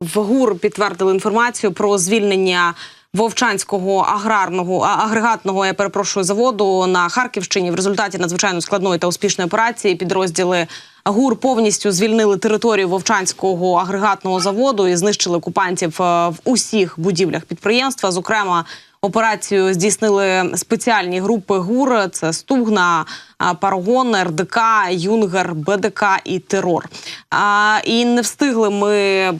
В ГУР підтвердили інформацію про звільнення Вовчанського аграрного агрегатного я перепрошую заводу на Харківщині. В результаті надзвичайно складної та успішної операції підрозділи ГУР повністю звільнили територію Вовчанського агрегатного заводу і знищили окупантів е, в усіх будівлях підприємства. Зокрема, операцію здійснили спеціальні групи ГУР: це Стугна, а, Паргон, РДК, Юнгер, БДК і терор. І не встигли ми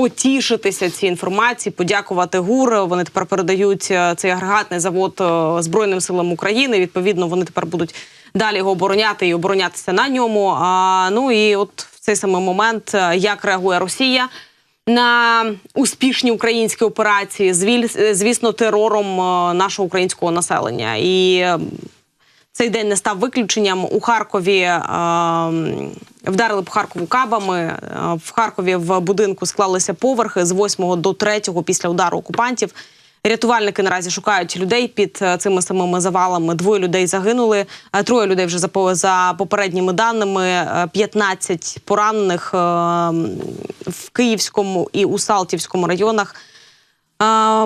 потішитися цій інформації, подякувати ГУР. Вони тепер передають е, цей агрегатний завод е, Збройним силам України. Відповідно, вони тепер будуть далі його обороняти і оборонятися на ньому. А, ну і от в цей самий момент, е, як реагує Росія. На успішні українські операції, звісно, терором нашого українського населення. І е, цей день не став виключенням. У Харкові е, вдарили по Харкову кабами. Е, В Харкові в будинку склалися поверхи з 8 до 3 після удару окупантів. Рятувальники наразі шукають людей під е, цими самими завалами. Двоє людей загинули, е, троє людей вже за попередніми даними. е, 15 поранених в Київському і у Салтівському районах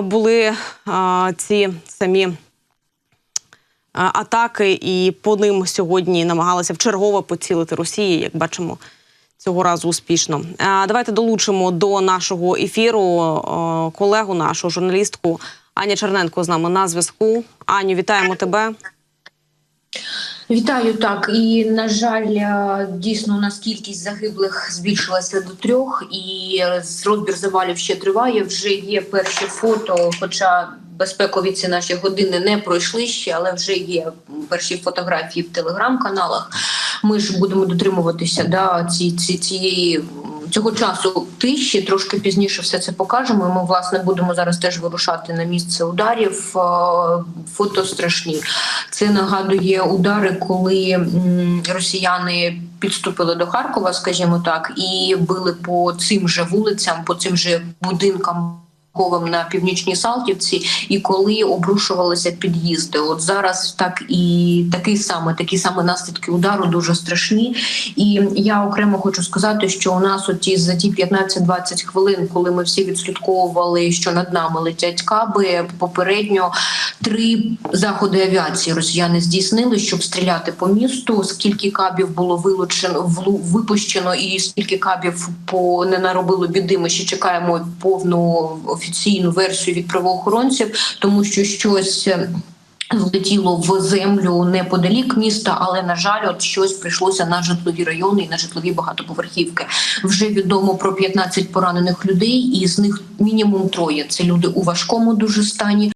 були ці самі атаки, і по ним сьогодні намагалися вчергове поцілити Росії, як бачимо. Цього разу успішно. Давайте долучимо до нашого ефіру колегу, нашу журналістку Аня Черненко з нами на зв'язку. Аню, вітаємо тебе. Вітаю так. І на жаль, е, дійсно у нас кількість загиблих збільшилася до трьох, і розбір завалів ще триває. Вже є перші фото, хоча безпекові ці наші години не пройшли ще, але вже є перші фотографії в телеграм-каналах. Ми ж будемо дотримуватися да, ці, ці, цієї цього часу тиші. Трошки пізніше все це покажемо. Ми власне будемо зараз теж вирушати на місце ударів. Е, Фото страшні. Це нагадує удари, коли росіяни підступили до Харкова, скажімо так, і били по цим же вулицям, по цим же будинкам. Ковим на північній Салтівці, і коли обрушувалися під'їзди, от зараз так і такий саме такі саме наслідки удару дуже страшні. І я окремо хочу сказати, що у нас оті за ті 15-20 хвилин, коли ми всі відслідковували, що над нами летять каби, попередньо три заходи авіації росіяни здійснили, щоб стріляти по місту. Скільки кабів було вилучено випущено, і скільки кабів по не наробило біди. Ми ще чекаємо повну офіційну версію від правоохоронців, тому що щось. Влетіло в землю неподалік міста, але на жаль, от щось прийшлося на житлові райони і на житлові багатоповерхівки. Вже відомо про 15 поранених людей, і з них мінімум троє. Це люди у важкому дуже стані.